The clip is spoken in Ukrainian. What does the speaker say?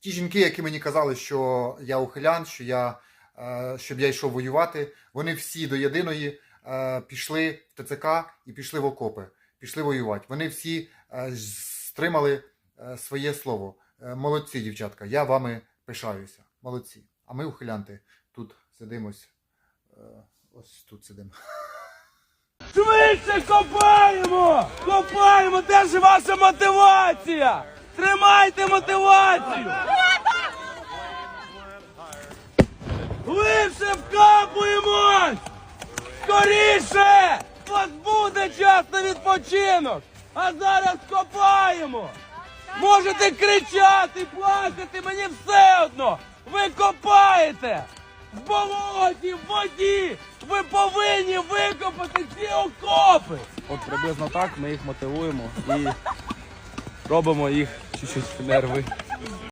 ті жінки, які мені казали, що я ухилян, що я, е, щоб я йшов воювати, вони всі до єдиної е, пішли в ТЦК і пішли в окопи, пішли воювати. Вони всі е, стримали своє слово. Молодці, дівчатка, я вами пишаюся. Молодці. А ми, ухилянти, тут сидимось. Ось тут сидимо. Швидше копаємо! Копаємо! Де ж ваша мотивація? Тримайте мотивацію! Скоріше! У вас буде час на відпочинок! А зараз копаємо! Можете кричати, плакати, мені все одно! Ви копаєте! В болоті, в воді! Ви повинні викопати ці окопи! От приблизно так ми їх мотивуємо і робимо їх чуть-чуть нерви.